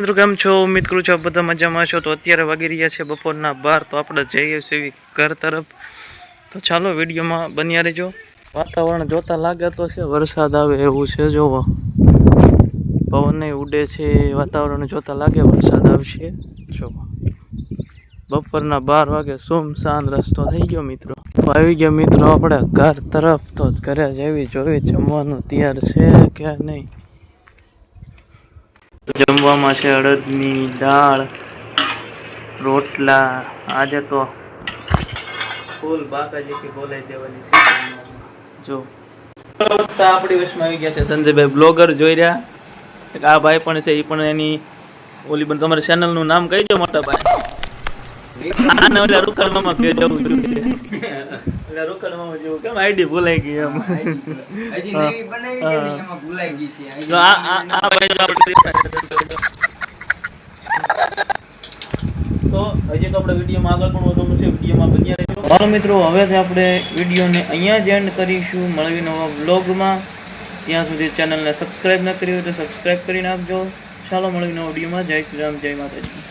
મિત્રો, કેમ છો? કરું છું બધા મજામાં છો. તો અત્યારે વાગી રહ્યા છે બપોરના બાર, તો આપણે જઈએ છીએ ઘર તરફ. તો ચાલો, વિડીયોમાં બન્યા રહેજો. વાતાવરણ જોતા લાગે તો છે, વરસાદ આવે એવું છે, જોવો. પવન ઉડે છે, વાતાવરણ જોતા લાગે, વરસાદ આવશે, જોવો. બપોરના બાર વાગે સુમસાન રસ્તો થઈ ગયો, મિત્રો. આવી ગયા, મિત્રો, આપણે ઘર તરફ. તો ઘરે જેવી જોવી, જમવાનું તૈયાર છે કે નહીં? જમવામાં છે અડદની દાળ રોટલા. આજે તો ફૂલ બાકાજી કે બોલાઈ દેવાની છે જો. આપણી વશમાં આવી ગયા છે સંજયભાઈ બ્લોગર જોઈ રહ્યા. આ ભાઈ પણ છે એ પણ એની ઓલી પણ તમારી ચેનલનું નામ કહી દો મોટા ભાઈ આને ઓલા રૂખડ મામા કે જવું જોઈએ ઓલા રૂખડ જેવું કેમ? આઈડી ભૂલાઈ ગઈ એમ. હજી નવી બનાવી કે એમાં ભૂલાઈ ગઈ છે. તો આ આ હજી તો આપણે વિડીયોમાં આગળ પણ વધવાનું છે. વિડીયોમાં બન્યા રહેજો. હાલો મિત્રો હવેથી આપણે વિડીયોને અહીંયા જ એન્ડ કરીશું મળવી નવા બ્લોગમાં ત્યાં સુધી ચેનલને સબસ્ક્રાઇબ ન કરી હોય તો સબસ્ક્રાઇબ કરી નાખજો. ચાલો મળવી નવા વિડીયોમાં. જય શ્રી રામ જય માતાજી.